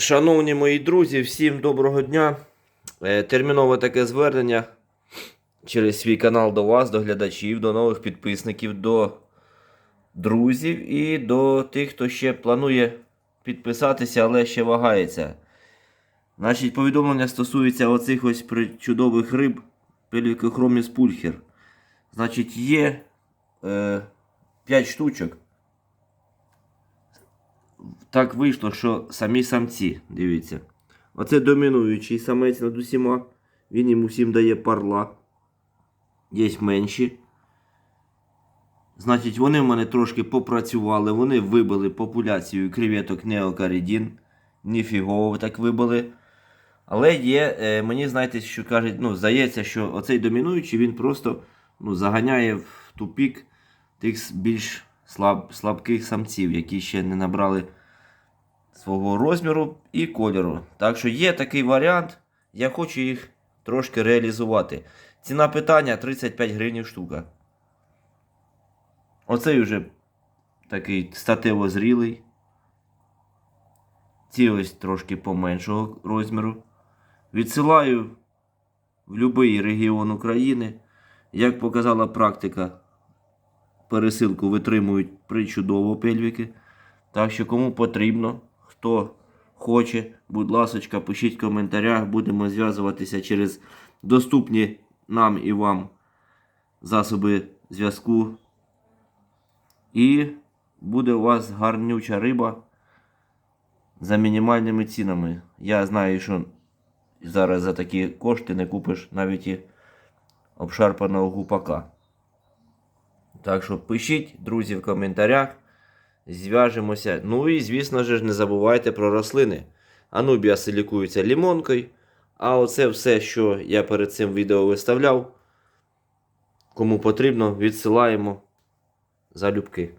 Шановні мої друзі, всім доброго дня. Е, Термінове таке звернення через свій канал до вас, до глядачів, до нових підписників, до друзів і до тих, хто ще планує підписатися, але ще вагається. Значить, повідомлення стосується оцих ось чудових риб пелікохроміс пульхер. Значить, є е, 5 штучок. Так вийшло, що самі самці, дивіться. Оце домінуючий самець над усіма. Він їм усім дає парла. Є менші. Значить, вони в мене трошки попрацювали, вони вибили популяцію креветок неокаридін. Ніфігово так вибили. Але є, е, мені знаєте, що кажуть, ну, здається, що оцей домінуючий він просто ну, заганяє в тупік тих більш слаб, слабких самців, які ще не набрали свого розміру і кольору. Так що є такий варіант, я хочу їх трошки реалізувати. Ціна питання 35 гривень штука. Оцей вже такий статево зрілий. Ці ось трошки поменшого розміру. Відсилаю в будь-який регіон України. Як показала практика, пересилку витримують причудово пельвіки. Так що кому потрібно, хто хоче, будь ласочка, пишіть в коментарях, будемо зв'язуватися через доступні нам і вам засоби зв'язку. І буде у вас гарнюча риба за мінімальними цінами. Я знаю, що зараз за такі кошти не купиш навіть і обшарпаного гупака. Так що пишіть, друзі, в коментарях. Зв'яжемося. Ну і, звісно ж, не забувайте про рослини. Анубіаси лікуються лімонкою. А оце все, що я перед цим відео виставляв. Кому потрібно, відсилаємо залюбки.